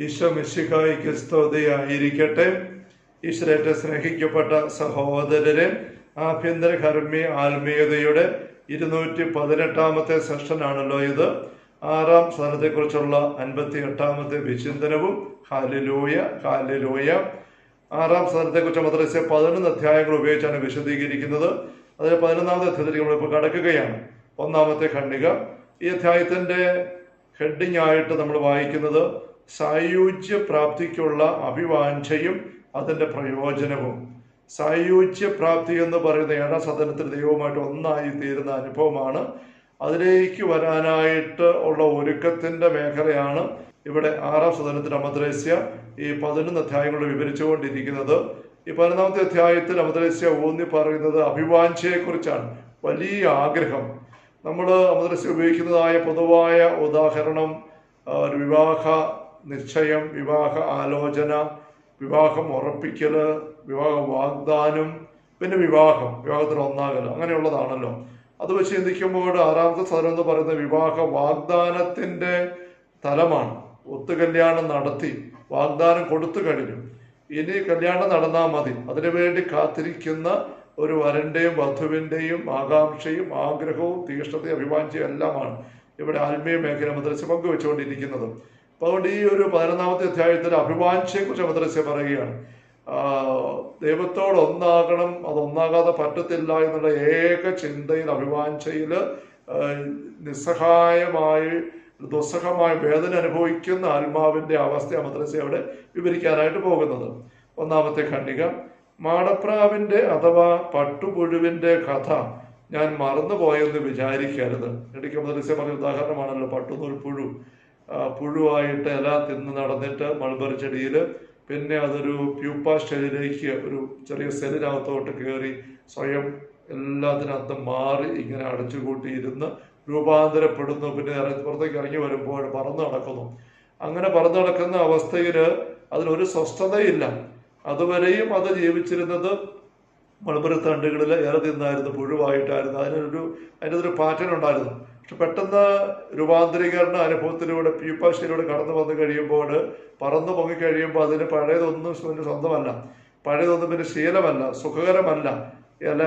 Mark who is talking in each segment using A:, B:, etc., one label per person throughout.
A: ഈശോ മിശിഹായിക്ക് സ്തുതിയായിരിക്കട്ടെ. ഈശ്വരേറ്റ സ്നേഹിക്കപ്പെട്ട സഹോദരരെ ആഭ്യന്തര കർമ്മി ആത്മീയതയുടെ ഇരുന്നൂറ്റി പതിനെട്ടാമത്തെ സെഷനാണല്ലോ ഇത്. ആറാം സ്ഥാനത്തെക്കുറിച്ചുള്ള അൻപത്തി എട്ടാമത്തെ വിചിന്തനവും. ഹാലിലൂയ ഹാലിലൂയ ആറാം സ്ഥാനത്തെക്കുറിച്ച് മദ്രസ പതിനൊന്ന് അധ്യായങ്ങൾ ഉപയോഗിച്ചാണ് വിശദീകരിക്കുന്നത്. അതിൽ പതിനൊന്നാമത്തെ അധ്യായത്തിലേക്ക് നമ്മളിപ്പോൾ കടക്കുകയാണ്. ഒന്നാമത്തെ ഖണ്ഡിക. ഈ അധ്യായത്തിന്റെ ഹെഡിങ് ആയിട്ട് നമ്മൾ വായിക്കുന്നത് സായുജ്യ പ്രാപ്തിക്കുള്ള അഭിവാഞ്ചയും അതിന്റെ പ്രയോജനവും. സായുജ്യ പ്രാപ്തി എന്ന് പറയുന്ന ഏഴാം സദനത്തിൽ ദൈവവുമായിട്ട് ഒന്നായി തീരുന്ന അനുഭവമാണ്. അതിലേക്ക് വരാനായിട്ട് ഉള്ള ഒരുക്കത്തിന്റെ മേഖലയാണ് ഇവിടെ ആറാം സദനത്തിൽ അമദ്രേസ്യ. ഈ പതിനൊന്ന് അധ്യായങ്ങൾ വിവരിച്ചുകൊണ്ടിരിക്കുന്നത്. ഈ പതിനൊന്നാമത്തെ അധ്യായത്തിൽ അമദ്രേസ്യ ഊന്നി പറയുന്നത് അഭിവാഞ്ചയെക്കുറിച്ചാണ് വലിയ ആഗ്രഹം. നമ്മൾ അമദ്രസ്യ ഉപയോഗിക്കുന്നതായ പൊതുവായ ഉദാഹരണം ഒരു വിവാഹ നിശ്ചയം വിവാഹ ആലോചന വിവാഹം ഉറപ്പിക്കൽ വിവാഹ വാഗ്ദാനം പിന്നെ വിവാഹം വിവാഹത്തിന് ഒന്നാകൽ അങ്ങനെയുള്ളതാണല്ലോ. അത് വെച്ച് ചിന്തിക്കുമ്പോൾ ആറാമത്തെ സ്ഥലം എന്ന് പറയുന്നത് വിവാഹ വാഗ്ദാനത്തിന്റെ തലമാണ്. ഒത്തു കല്യാണം നടത്തി വാഗ്ദാനം കൊടുത്തു കഴിഞ്ഞു. ഇനി കല്യാണം നടന്നാൽ മതി. അതിനുവേണ്ടി കാത്തിരിക്കുന്ന ഒരു വരന്റെയും വധുവിന്റെയും ആകാംക്ഷയും ആഗ്രഹവും തീക്ഷ്ണതയും അഭിമാനിച്ചും എല്ലാമാണ് ഇവിടെ ആത്മീയ മേഖല മദ്രസ പങ്കുവെച്ചുകൊണ്ടിരിക്കുന്നത്. അപ്പൊ അതുകൊണ്ട് ഈ ഒരു പതിനൊന്നാമത്തെ അധ്യായത്തിൽ അഭിമാനിച്ചയെ കുറിച്ച് മദ്രസ പറയുകയാണ് ദൈവത്തോട് ഒന്നാകണം അതൊന്നാകാതെ പറ്റത്തില്ല എന്നുള്ള ഏക ചിന്തയിൽ അഭിവാഞ്ചയിൽ നിസ്സഹായമായി ദുസ്സഹമായ വേദന അനുഭവിക്കുന്ന ആത്മാവിന്റെ അവസ്ഥ മദ്രസ അവിടെ വിവരിക്കാനായിട്ട് പോകുന്നത്. ഒന്നാമത്തെ ഖണ്ഡിക മാടപ്രാവിന്റെ അഥവാ പട്ടുപുഴുവിന്റെ കഥ ഞാൻ മറന്നുപോയെന്ന് വിചാരിക്കരുത്. ഇടയ്ക്ക് മദ്രസ പറഞ്ഞ ഉദാഹരണമാണല്ലോ പട്ടുനൂൽ പുഴു പുഴുവായിട്ട് ഇല തിന്ന് നടന്നിട്ട് മൾബറി ചെടിയിൽ പിന്നെ അതൊരു പ്യൂപ്പ സ്റ്റേജിലേക്ക് ഒരു ചെറിയ സെല്ലിനകത്തോട്ട് കയറി സ്വയം എല്ലാത്തിനകത്തും മാറി ഇങ്ങനെ അടച്ചുകൂട്ടി കൂട്ടിയിരുന്ന് രൂപാന്തരപ്പെടുന്നു. പിന്നെ പുറത്തേക്ക് ഇറങ്ങി വരുമ്പോൾ പറന്നു നടക്കുന്നു. അങ്ങനെ പറന്നു നടക്കുന്ന അവസ്ഥയിൽ അതിനൊരു സ്വസ്ഥതയില്ല. അതുവരെയും അത് ജീവിച്ചിരുന്നത് മൾബറി തണ്ടുകളിൽ ഏറെ തിന്നായിരുന്നു പുഴുവായിട്ടായിരുന്നു. അതിനൊരു അതിന്റെ ഒരു പാറ്റേൺ ഉണ്ടായിരുന്നു പക്ഷെ പെട്ടെന്ന് രൂപാന്തരീകരണ അനുഭവത്തിലൂടെ പ്യൂപ്പാശയിലൂടെ കടന്നു വന്നു കഴിയുമ്പോൾ പറന്നു പൊങ്ങി കഴിയുമ്പോൾ അതിന് പഴയതൊന്നും പിന്നെ സ്വന്തമല്ല. പഴയതൊന്നും പിന്നെ ശീലമല്ല സുഖകരമല്ല. ഇല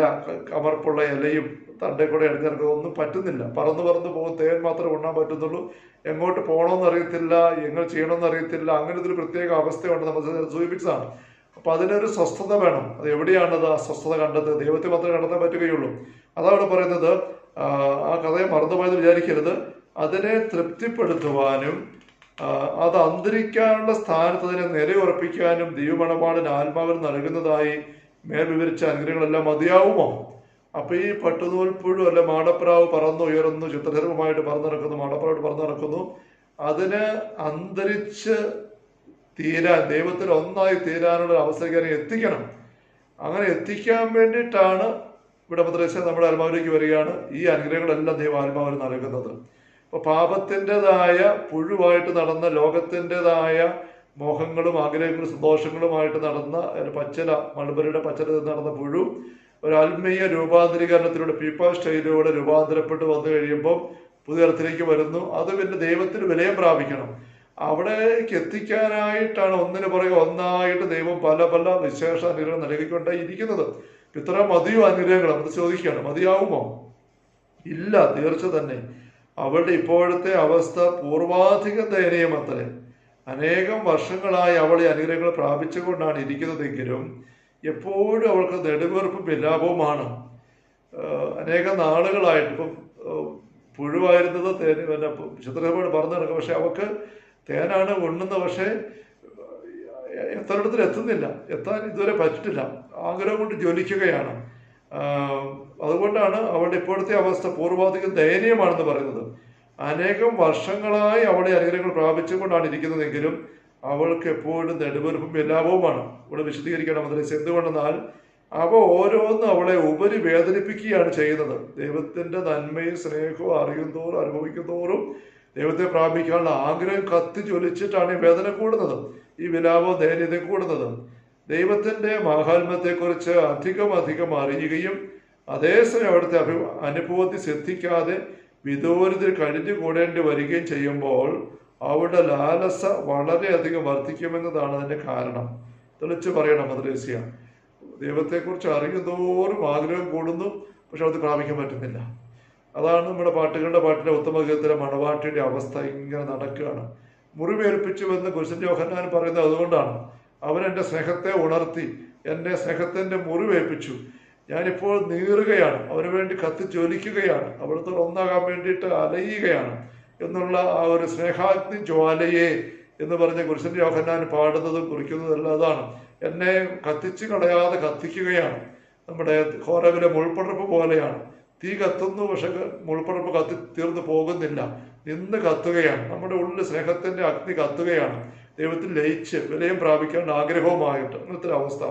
A: കമർപ്പുള്ള ഇലയും തണ്ടേ കൂടെ എടുത്തിറക്കുക ഒന്നും പറ്റുന്നില്ല. പറന്നു പറന്ന് പോകും തേൻ മാത്രമേ ഉണ്ണാൻ പറ്റുന്നുള്ളൂ. എങ്ങോട്ട് പോകണമെന്ന് അറിയത്തില്ല എങ്ങനെ ചെയ്യണമെന്ന് അറിയത്തില്ല. അങ്ങനത്തെ ഒരു പ്രത്യേക അവസ്ഥയുണ്ട് നമ്മൾ സൂചിപ്പിച്ചതാണ്. അപ്പൊ അതിനൊരു സ്വസ്ഥത വേണം. അത് എവിടെയാണത് ആ സ്വസ്ഥത കണ്ടത്? ദൈവത്തെ മാത്രമേ കണ്ടെത്താൻ പറ്റുകയുള്ളൂ. അതാണ് പറയുന്നത് ആ, കഥയെ മറന്നുപോയെന്ന് വിചാരിക്കരുത്. അതിനെ തൃപ്തിപ്പെടുത്തുവാനും അത് അന്തരിക്കാനുള്ള സ്ഥാനത്ത് അതിനെ നിലയുറപ്പിക്കാനും ദൈവമണപാടിന് ആത്മാവിന് നൽകുന്നതായി മേൽ വിവരിച്ച അനുഗ്രഹങ്ങളെല്ലാം മതിയാവുമോ? അപ്പൊ ഈ പട്ടുനൂൽ പുഴു അല്ല മാടപ്രാവ് പറന്നു ഉയർന്നു ചിത്രധർമ്മമായിട്ട് പറന്നു നടക്കുന്നു മാടപ്രാവായിട്ട് പറന്നു നടക്കുന്നു. അതിന് അന്തരിച്ച് തീരാൻ ദൈവത്തിൽ ഒന്നായി തീരാനുള്ള അവസരം എത്തിക്കണം. അങ്ങനെ എത്തിക്കാൻ വേണ്ടിയിട്ടാണ് ഇവിടെ മദ്രസ നമ്മുടെ ആത്മാവിലേക്ക് വരികയാണ്. ഈ അനുഗ്രഹങ്ങളെല്ലാം ദൈവം ആത്മാവിന് നൽകുന്നത്. അപ്പൊ പാപത്തിന്റെതായ പുഴുവായിട്ട് നടന്ന ലോകത്തിന്റെതായ മോഹങ്ങളും ആഗ്രഹങ്ങളും സന്തോഷങ്ങളുമായിട്ട് നടന്ന പച്ചല മൾബറിയുടെ പച്ചല നടന്ന പുഴു ഒരു ആത്മീയ രൂപാന്തരീകരണത്തിലൂടെ പീപ്പ സ്റ്റൈലിലൂടെ രൂപാന്തരപ്പെട്ട് വന്നു കഴിയുമ്പോൾ പുതിയ അർത്ഥത്തിലേക്ക് വരുന്നു. അത് പിന്നെ ദൈവത്തിന് വിലയം പ്രാപിക്കണം. അവിടേക്ക് എത്തിക്കാനായിട്ടാണ് ഒന്നിനു പുറകെ ഒന്നായിട്ട് ദൈവം പല പല വിശേഷ അനുഗ്രഹം നൽകിക്കൊണ്ടേ ഇരിക്കുന്നത്. ഇത്ര മതിയോ അനുഗ്രഹങ്ങൾ? നമ്മൾ ചോദിക്കുകയാണ്. മതിയാവുമോ? ഇല്ല തീർച്ച തന്നെ. അവളുടെ ഇപ്പോഴത്തെ അവസ്ഥ പൂർവാധികം ദയനീയമത്രേ. അനേകം വർഷങ്ങളായി അവളെ അനുഗ്രഹങ്ങൾ പ്രാപിച്ചുകൊണ്ടാണ് ഇരിക്കുന്നതെങ്കിലും എപ്പോഴും അവൾക്ക് നെടുവീർപ്പും വിലാപവുമാണ്. അനേക നാളുകളായിട്ട് ഇപ്പം പുഴുവായിരുന്നത് തേന പിന്നെ ചിത്രസഭയോട് പറഞ്ഞു നടക്കും. പക്ഷെ അവൾക്ക് തേനാണ് ഉണ്ണുന്നത്. പക്ഷേ എത്രയിടത്തിൽ എത്തുന്നില്ല. എത്താൻ ഇതുവരെ പറ്റില്ല ആഗ്രഹം കൊണ്ട് ജ്വലിക്കുകയാണ്. അതുകൊണ്ടാണ് അവളുടെ ഇപ്പോഴത്തെ അവസ്ഥ പൂർവാധികം ദയനീയമാണെന്ന് പറയുന്നത്. അനേകം വർഷങ്ങളായി അവളെ അനുഗ്രഹങ്ങൾ പ്രാപിച്ചുകൊണ്ടാണ് ഇരിക്കുന്നതെങ്കിലും അവൾക്ക് എപ്പോഴും നെടുവെറുപ്പും വിലാപവുമാണ്. ഇവിടെ വിശദീകരിക്കണം അതിൽ എന്തുകൊണ്ടെന്നാൽ അവ ഓരോന്നും അവളെ ഉപരി വേദനിപ്പിക്കുകയാണ് ചെയ്യുന്നത്. ദൈവത്തിന്റെ നന്മയും സ്നേഹവും അറിയുന്തോറും അനുഭവിക്കുന്നതോറും ദൈവത്തെ പ്രാപിക്കാനുള്ള ആഗ്രഹം കത്തി ജ്വലിച്ചിട്ടാണ് ഈ വേദന കൂടുന്നത്. ഈ വിലാപവും ധൈര്യത കൂടുന്നത് ദൈവത്തിന്റെ മാഹാത്മ്യത്തെക്കുറിച്ച് അധികം അധികം അറിയുകയും അതേസമയം അവിടുത്തെ അഭി അനുഭവത്തിൽ ശ്രദ്ധിക്കാതെ വിദൂരത്തിൽ കഴിഞ്ഞു കൂടേണ്ടി വരികയും ചെയ്യുമ്പോൾ അവരുടെ ലാലസ വളരെയധികം വർദ്ധിക്കുമെന്നതാണ് അതിന്റെ കാരണം. തെളിച്ച് പറയണം മദ്രേസ്യ. ദൈവത്തെക്കുറിച്ച് അറിയുന്തോറും ആഗ്രഹം കൂടുന്നു പക്ഷെ അത് പ്രാപിക്കാൻ പറ്റുന്നില്ല. അതാണ് നമ്മുടെ പാട്ടുകളുടെ പാട്ടിലെ ഉത്തമഗീതത്തിലെ മണവാട്ടിയുടെ അവസ്ഥ ഇങ്ങനെ നടക്കുകയാണ്. മുറിവേൽപ്പിച്ചുവെന്ന് കുരിശന്റെ യോഹന്നാൻ പറയുന്നത് അതുകൊണ്ടാണ്. അവൻ എന്റെ സ്നേഹത്തെ ഉണർത്തി എന്റെ സ്നേഹത്തിന്റെ മുറിവേൽപ്പിച്ചു. ഞാനിപ്പോൾ നീറുകയാണ് അവന് വേണ്ടി കത്തിജ്വലിക്കുകയാണ് അവിടുത്തെ ഒന്നാകാൻ വേണ്ടിയിട്ട് അലയുകയാണ് എന്നുള്ള ആ ഒരു സ്നേഹാഗ്നി ജ്വാലയെ എന്ന് പറഞ്ഞ കുരിശൻ യോഹന്നാൻ പാടുന്നതും കുറിക്കുന്നതെല്ലാം അതാണ്. എന്നെ കത്തിച്ച് കളയാതെ കത്തിക്കുകയാണ്. നമ്മുടെ ഹോരവിലെ മുൾപ്പടർപ്പ് പോലെയാണ്. തീ കത്തുന്നു പക്ഷെ മുൾപ്പടർപ്പ് കത്തി തീർന്നു പോകുന്നില്ല. നിന്ന് കത്തുകയാണ്. നമ്മുടെ ഉള്ളിൽ സ്നേഹത്തിന്റെ അഗ്നി കത്തുകയാണ്. ദൈവത്തിൽ ലയിച്ച് വിലയും പ്രാപിക്കേണ്ട ആഗ്രഹവുമായിട്ട്. അങ്ങനത്തെ ഒരു അവസ്ഥ.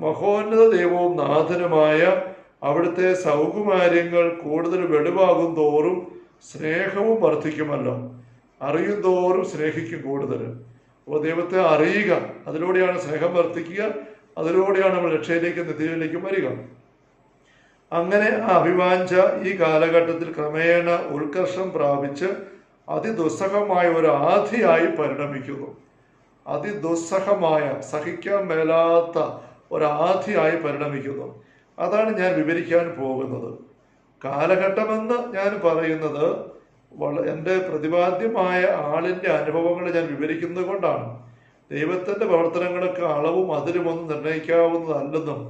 A: മഹോന്നത ദൈവവും നാഥനുമായ അവിടുത്തെ സൗകുമാര്യങ്ങൾ കൂടുതൽ വെളിവാകും തോറും സ്നേഹവും വർദ്ധിക്കുമല്ലോ. അറിയും തോറും സ്നേഹിക്കും കൂടുതൽ. അപ്പോൾ ദൈവത്തെ അറിയുക. അതിലൂടെയാണ് സ്നേഹം വർദ്ധിക്കുക. അതിലൂടെയാണ് നമ്മൾ രക്ഷയിലേക്കും നിത്യയിലേക്കും വരിക. അങ്ങനെ ആ അഭിവാഞ്ച ഈ കാലഘട്ടത്തിൽ ക്രമേണ ഉത്കർഷം പ്രാപിച്ച് അതിദുസ്സഹമായ ഒരു ആധിയായി പരിണമിക്കുന്നു. അതിദുസ്സഹമായ സഹിക്കാൻ മേലാത്ത ഒരാധിയായി പരിണമിക്കുന്നു. അതാണ് ഞാൻ വിവരിക്കാൻ പോകുന്നത്. കാലഘട്ടമെന്ന് ഞാൻ പറയുന്നത് എന്റെ പ്രതിപാദ്യമായ ആളിന്റെ അനുഭവങ്ങൾ ഞാൻ വിവരിക്കുന്നത് കൊണ്ടാണ്. ദൈവത്തിന്റെ പ്രവർത്തനങ്ങൾക്ക് അളവും അതിരുമൊന്നും നിർണയിക്കാവുന്നതല്ലെന്നും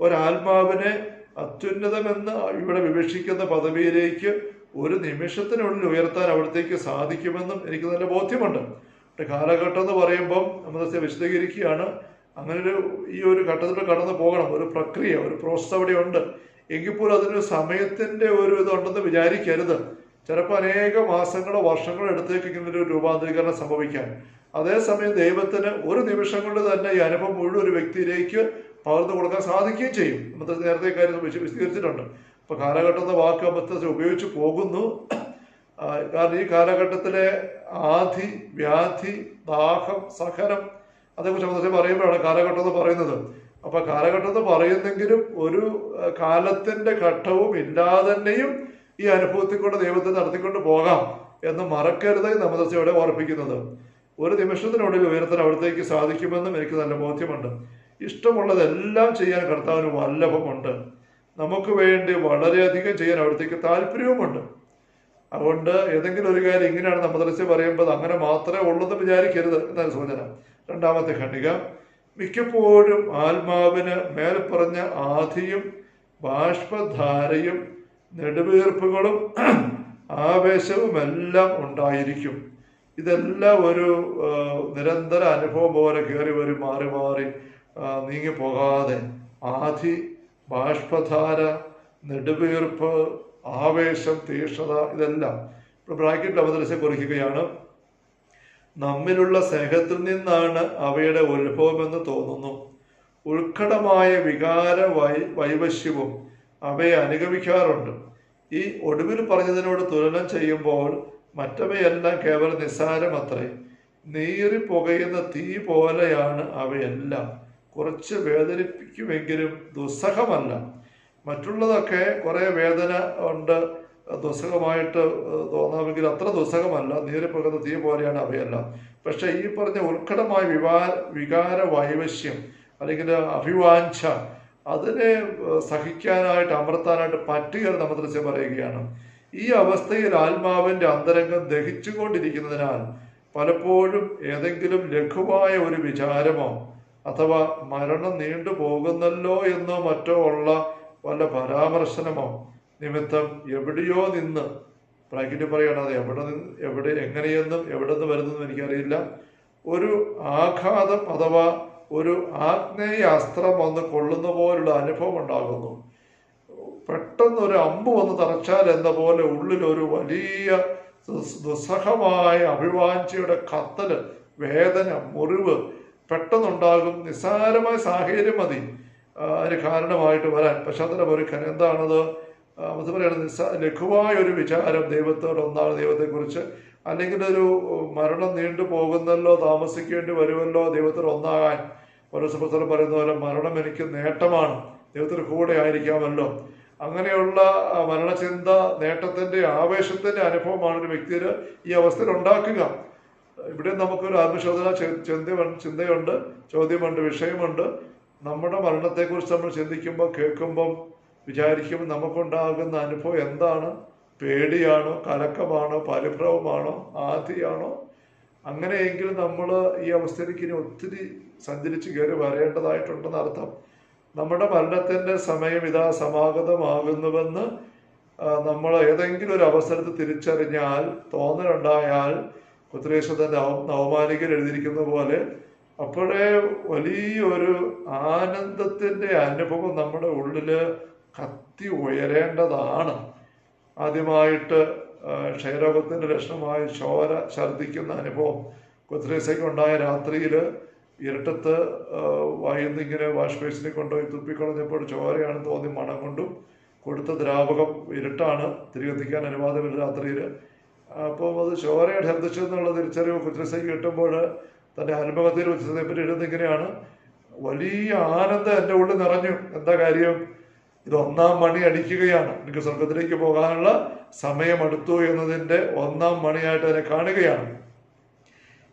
A: ഒരാത്മാവിനെ അത്യുന്നതമെന്ന് ഇവിടെ വിവക്ഷിക്കുന്ന പദവിയിലേക്ക് ഒരു നിമിഷത്തിനുള്ളിൽ ഉയർത്താൻ അവിടത്തേക്ക് സാധിക്കുമെന്നും എനിക്ക് നല്ല ബോധ്യമുണ്ട്. പക്ഷെ കാലഘട്ടം എന്ന് പറയുമ്പം നമ്മൾ വിശദീകരിക്കുകയാണ്. അങ്ങനെ ഒരു ഈ ഒരു ഘട്ടത്തിൽ കടന്നു പോകണം. ഒരു പ്രക്രിയ ഒരു പ്രോസസ് അവിടെ ഉണ്ട് എങ്കിൽ പോലും അതിനൊരു സമയത്തിന്റെ ഒരു ഇതുണ്ടെന്ന് വിചാരിക്കരുത്. ചിലപ്പോൾ അനേക മാസങ്ങളോ വർഷങ്ങളോ എടുത്തേക്ക് ഇങ്ങനെ ഒരു രൂപാന്തരീകരണം സംഭവിക്കാൻ. അതേസമയം ദൈവത്തിന് ഒരു നിമിഷം കൊണ്ട് തന്നെ ഈ അനുഭവം മുഴുവൻ ഒരു വ്യക്തിയിലേക്ക് പകർന്നു കൊടുക്കാൻ സാധിക്കുകയും ചെയ്യും. നമ്മൾ നേരത്തെ കാര്യം വിശ- വിശദീകരിച്ചിട്ടുണ്ട്. അപ്പൊ കാലഘട്ടം എന്ന വാക്ക് അബദ്ധത്തിൽ ഉപയോഗിച്ച് പോകുന്നു. കാരണം ഈ കാലഘട്ടത്തിലെ ആധി വ്യാധി ദാഹം സഹനം അതേക്കുറിച്ച് അബദ്ധത്തിൽ പറയുമ്പോഴാണ് കാലഘട്ടം എന്ന് പറയുന്നത്. അപ്പൊ കാലഘട്ടം എന്ന് പറയുന്നെങ്കിലും ഒരു കാലത്തിന്റെ ഘട്ടവും ഇല്ലാതെ തന്നെയും ഈ അനുഭവത്തിൽ കൊണ്ട് ദൈവത്തെ നടത്തിക്കൊണ്ട് പോകാം എന്ന് മറക്കരുത് നമ്മൾ ഇവിടെ ഓർപ്പിക്കുന്നത്. ഒരു നിമിഷത്തിനുള്ളിൽ ഉയർത്താൻ അവിടത്തേക്ക് സാധിക്കുമെന്നും എനിക്ക് നല്ല ബോധ്യമുണ്ട്. ഇഷ്ടമുള്ളതെല്ലാം ചെയ്യാൻ കർത്താവിന് വല്ലഭമുണ്ട്. നമുക്ക് വേണ്ടി വളരെയധികം ചെയ്യാൻ അവിടത്തേക്ക് താല്പര്യവുമുണ്ട്. അതുകൊണ്ട് ഏതെങ്കിലും ഒരു കാര്യം ഇങ്ങനെയാണ് നമ്മൾ ദൃശ്യം പറയുമ്പോൾ അങ്ങനെ മാത്രമേ ഉള്ളതെന്ന് വിചാരിക്കരുത് എന്നാണ് സൂചന. രണ്ടാമത്തെ ഖണ്ഡിക മിക്കപ്പോഴും ആത്മാവിന് മേൽ പറഞ്ഞ ആധിയും ബാഷ്പധാരയും നെടുവീർപ്പുകളും ആവേശവുമെല്ലാം ഉണ്ടായിരിക്കും. ഇതെല്ലാം ഒരു നിരന്തര അനുഭവം പോലെ കയറി വരും മാറി മാറി. നീങ്ങിപ്പോകാതെ ആധി ബാഷ്പധാര നെടുവീർപ്പ് ആവേശം തീക്ഷ്ണത ഇതെല്ലാം ഇപ്പോൾ ബ്രാക്കറ്റിൽ അവതരിച്ച് കുറിക്കുകയാണ്. നമ്മിലുള്ള സ്നേഹത്തിൽ നിന്നാണ് അവയുടെ ഉത്ഭവമെന്ന് തോന്നുന്നു. ഉത്കടമായ വികാര വൈ വൈവശ്യവും അവയെ അനുഗമിക്കാറുണ്ട്. ഈ ഒടുവിൽ പറഞ്ഞതിനോട് തുലനം ചെയ്യുമ്പോൾ മറ്റവയെല്ലാം കേവലം നിസ്സാരമത്രേ. നീറി പുകയുന്ന തീ പോലെയാണ് അവയെല്ലാം. കുറച്ച് വേദനിപ്പിക്കുമെങ്കിലും ദുസ്സഹമല്ല. മറ്റുള്ളതൊക്കെ കുറേ വേദന ഉണ്ട്. ദുസ്സഹമായിട്ട് തോന്നാമെങ്കിൽ അത്ര ദുസ്സഹമല്ല. നീറി പുകയുന്ന തീ പോലെയാണ് അവയെല്ലാം. പക്ഷെ ഈ പറഞ്ഞ ഉത്കടമായ വിവാ വികാര വൈവശ്യം അല്ലെങ്കിൽ അഭിവാഞ്ച അതിനെ സഹിക്കാനായിട്ട് അമർത്താനായിട്ട് പറ്റുക നമ്മൾ പറയുകയാണ്. ഈ അവസ്ഥയിൽ ആത്മാവിന്റെ അന്തരംഗം ദഹിച്ചുകൊണ്ടിരിക്കുന്നതിനാൽ പലപ്പോഴും ഏതെങ്കിലും ലഘുവായ ഒരു വിചാരമോ അഥവാ മരണം നീണ്ടുപോകുന്നല്ലോ എന്നോ മറ്റോ ഉള്ള വല്ല പരാമർശനമോ നിമിത്തം എവിടെയോ നിന്ന് ബ്രാക്കറ്റ് പറയണത് എവിടെ നിന്ന് എവിടെ എങ്ങനെയെന്നും എവിടെ നിന്ന് വരുന്നെന്നും എനിക്കറിയില്ല. ഒരു ആഘാതം അഥവാ ഒരു ആഗ്നേയ അസ്ത്രം വന്ന് കൊള്ളുന്ന പോലുള്ള അനുഭവം ഉണ്ടാകുന്നു. പെട്ടെന്ന് ഒരു അമ്പ് വന്ന് തറച്ചാൽ എന്ന പോലെ ഉള്ളിൽ ഒരു വലിയ ദുസ്- ദുസ്സഹമായ അഭിവാഞ്ചിയുടെ കത്തൽ വേദന മുറിവ് പെട്ടെന്നുണ്ടാകും. നിസ്സാരമായ സാഹചര്യം മതി. അതിന് കാരണമായിട്ട് വരാൻ. പശ്ചാത്തലം ഒരുക്കാൻ എന്താണത്? അത് പറയുന്നത് നിസ്സാ ലഘുവായ ഒരു വിചാരം ദൈവത്തോട് ഒന്നാണ് ദൈവത്തെക്കുറിച്ച്. അല്ലെങ്കിൽ ഒരു മരണം നീണ്ടു പോകുന്നല്ലോ താമസിക്കേണ്ടി വരുമല്ലോ ദൈവത്തിന് ഒന്നാകാൻ. ഓരോ സുഹൃത്തുക്കൾ പറയുന്ന പോലെ മരണം എനിക്ക് നേട്ടമാണ്. ദൈവത്തിന് കൂടെ ആയിരിക്കാമല്ലോ. അങ്ങനെയുള്ള മരണചിന്ത നേട്ടത്തിന്റെ ആവേശത്തിന്റെ അനുഭവമാണ് ഒരു വ്യക്തിയിൽ ഈ അവസ്ഥയിൽ ഉണ്ടാക്കുക. ഇവിടെ നമുക്കൊരു ആത്മശോധന ചി- ചിന്തയുണ്ട് ചിന്തയുണ്ട് ചോദ്യമുണ്ട് വിഷയമുണ്ട്. നമ്മുടെ മരണത്തെക്കുറിച്ച് നമ്മൾ ചിന്തിക്കുമ്പോൾ കേൾക്കുമ്പം വിചാരിക്കുമ്പോൾ നമുക്കുണ്ടാകുന്ന അനുഭവം എന്താണ്? പേടിയാണോ? കലക്കമാണോ? പരിഭ്രവമാണോ ആധിയാണോ? അങ്ങനെയെങ്കിൽ നമ്മൾ ഈ അവസ്ഥയിലേക്ക് ഇനി ഒത്തിരി സഞ്ചരിച്ച് കയറി വരേണ്ടതായിട്ടുണ്ടെന്ന് അർത്ഥം. നമ്മുടെ മരണത്തിന്റെ സമയം ഇതാ സമാഗതമാകുന്നുവെന്ന് നമ്മൾ ഏതെങ്കിലും ഒരു അവസരത്തിൽ തിരിച്ചറിഞ്ഞാൽ തോന്നലുണ്ടായാൽ കുത്രേശ്വരന്റെ നവമാലികയിൽ എഴുതിയിരിക്കുന്ന പോലെ അപ്പോഴേ വലിയൊരു ആനന്ദത്തിന്റെ അനുഭവം നമ്മുടെ ഉള്ളിൽ കത്തി ഉയരേണ്ടതാണ്. ആദ്യമായിട്ട് ക്ഷയരോഗത്തിന്റെ ലക്ഷണമായി ചോര ഛർദ്ദിക്കുന്ന അനുഭവം കുത്രേസയ്ക്ക് ഉണ്ടായ രാത്രിയിൽ ഇരട്ടത്ത് വായുന്നിങ്ങനെ വാഷ് ബേസിനെ കൊണ്ടുപോയി തുപ്പിക്കളഞ്ഞപ്പോൾ ചോരയാണ് തോന്നി മണം കൊണ്ടും കൊടുത്ത ദ്രാവകം ഇരട്ടാണ്. തിരികെത്തിക്കാൻ അനുവാദമില്ല രാത്രിയിൽ അപ്പോൾ അത് ചോരയുടെ ഛർദ്ദിച്ചു എന്നുള്ള തിരിച്ചറിവ് കുത്രേസയ്ക്ക് കിട്ടുമ്പോൾ തന്റെ അനുഭവത്തിൽ വെച്ചതിനെ പറ്റി എഴുതുന്നിങ്ങനെയാണ് വലിയ ആനന്ദം എന്റെ ഉള്ളിൽ നിറഞ്ഞു. എന്താ കാര്യം? ഇത് ഒന്നാം മണി അടിക്കുകയാണ്. എനിക്ക് സ്വർഗത്തിലേക്ക് പോകാനുള്ള സമയം അടുത്തു എന്നതിന്റെ ഒന്നാം മണിയായിട്ട് അതിനെ കാണുകയാണ്.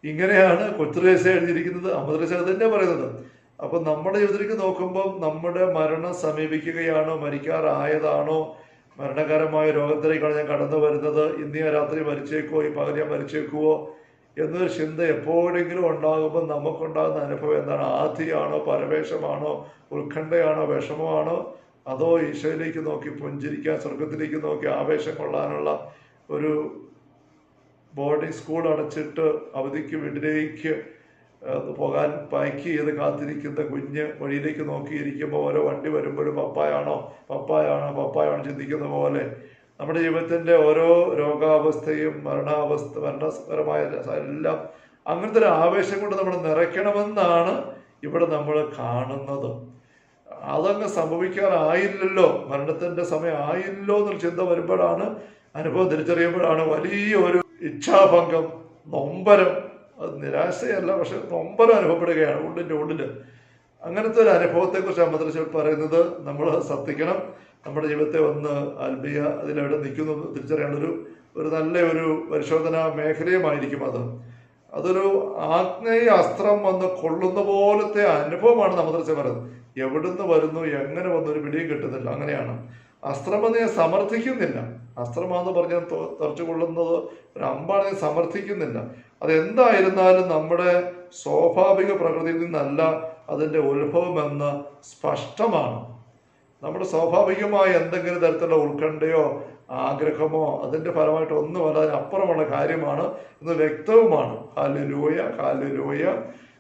A: ഇങ്ങനെയാണ് കൊച്ചുരേശ എഴുതിയിരിക്കുന്നത്. അമൃതരേശ തന്നെ പറയുന്നത്. അപ്പം നമ്മുടെ ജീവിതത്തിലേക്ക് നോക്കുമ്പോൾ നമ്മുടെ മരണം സമീപിക്കുകയാണോ മരിക്കാറായതാണോ മരണകരമായ രോഗത്തിലേക്കാണ് ഞാൻ കടന്നു വരുന്നത്. ഇന്ന് രാത്രി മരിച്ചേക്കുവോ? ഈ പകൽ മരിച്ചേക്കുവോ? എന്നൊരു ചിന്ത എപ്പോഴെങ്കിലും ഉണ്ടാകുമ്പോൾ നമുക്കുണ്ടാകുന്ന അനുഭവം എന്താണ്? ആധിയാണോ? പരവേഷമാണോ? ഉത്കണ്ഠയാണോ? വിഷമമാണോ? അതോ ഈശോയിലേക്ക് നോക്കി പുഞ്ചിരിക്കാൻ സ്വർഗത്തിലേക്ക് നോക്കി ആവേശം കൊള്ളാനുള്ള ഒരു ബോർഡിംഗ് സ്കൂൾ അടച്ചിട്ട് അവധിക്ക് വീട്ടിലേക്ക് പോകാൻ പാക്ക് ചെയ്ത് കാത്തിരിക്കുന്ന കുഞ്ഞ് വഴിയിലേക്ക് നോക്കിയിരിക്കുമ്പോൾ ഓരോ വണ്ടി വരുമ്പോഴും പപ്പായാണോ പപ്പായാണോ പപ്പായാണോ ചിന്തിക്കുന്ന പോലെ നമ്മുടെ ജീവിതത്തിന്റെ ഓരോ രോഗാവസ്ഥയും മരണാവസ്ഥ മരണപരമായ എല്ലാം അങ്ങനത്തെ ഒരു ആവേശം കൊണ്ട് നമ്മൾ നിറയ്ക്കണമെന്നാണ് ഇവിടെ നമ്മൾ കാണുന്നത്. അതങ്ങ് സംഭവിക്കാനായില്ലല്ലോ മരണത്തിന്റെ സമയം ആയില്ലോ എന്നൊരു ചിന്ത വരുമ്പോഴാണ് അനുഭവം തിരിച്ചറിയുമ്പോഴാണ് വലിയ ഒരു ഇച്ഛാഭംഗം നൊമ്പരം അത് നിരാശയല്ല പക്ഷെ നൊമ്പരം അനുഭവപ്പെടുകയാണ് ഉള്ളിന്റെ ഉള്ളിൽ അങ്ങനത്തെ ഒരു അനുഭവത്തെക്കുറിച്ച് അമ്മദ്രശ പറയുന്നത് നമ്മൾ ശ്രദ്ധിക്കണം. നമ്മുടെ ജീവിതത്തെ ഒന്ന് ആത്മീയ അതിലെവിടെ നിൽക്കുന്നു തിരിച്ചറിയാനുള്ളൊരു ഒരു ഒരു നല്ല ഒരു പരിശോധനാ മേഖലയുമായിരിക്കും അത്. അതൊരു ആഗ്നേയ അസ്ത്രം വന്ന് കൊള്ളുന്ന പോലത്തെ അനുഭവമാണ് നമ്മുടെ പറയുന്നത്. എവിടുന്ന് വരുന്നു എങ്ങനെ വന്നു ഒരു പിടിയും കിട്ടുന്നില്ല. അങ്ങനെയാണ്. അസ്ത്രമെന്ന് ഞാൻ സമർത്ഥിക്കുന്നില്ല അസ്ത്രമാണെന്ന് പറഞ്ഞാൽ തറച്ചു കൊള്ളുന്നത് ഒരു അമ്പാണ് സമർത്ഥിക്കുന്നില്ല. അതെന്തായിരുന്നാലും നമ്മുടെ സ്വാഭാവിക പ്രകൃതിയിൽ നിന്നല്ല അതിന്റെ ഉത്ഭവമെന്ന് സ്പഷ്ടമാണ്. നമ്മുടെ സ്വാഭാവികമായ എന്തെങ്കിലും തരത്തിലുള്ള ഉത്കണ്ഠയോ ആഗ്രഹമോ അതിന്റെ ഫലമായിട്ട് ഒന്നുമല്ല അതിനപ്പുറമുള്ള കാര്യമാണ് എന്ന് വ്യക്തവുമാണ്. ഹാലുലൂയ ഹാലുലൂയ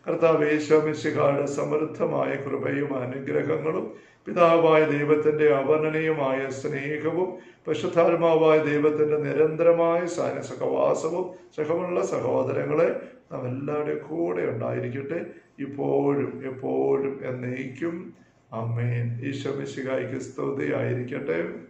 A: കർത്താവ് യേശോമിശിഹായുടെ സമൃദ്ധമായ കൃപയും അനുഗ്രഹങ്ങളും പിതാവായ ദൈവത്തിന്റെ അവർണനീയമായ സ്നേഹവും പശുധാത്മാവായ ദൈവത്തിന്റെ നിരന്തരമായ സാന്യ സഹവാസവും സഹമുള്ള സഹോദരങ്ങളെ നാം എല്ലാവരുടെയും കൂടെ ഉണ്ടായിരിക്കട്ടെ. ഇപ്പോഴും എപ്പോഴും എന്നേക്കും. അമ്മേൻ ഈശോ മിശികായിക്ക് സ്തുതിയായിരിക്കട്ടെ.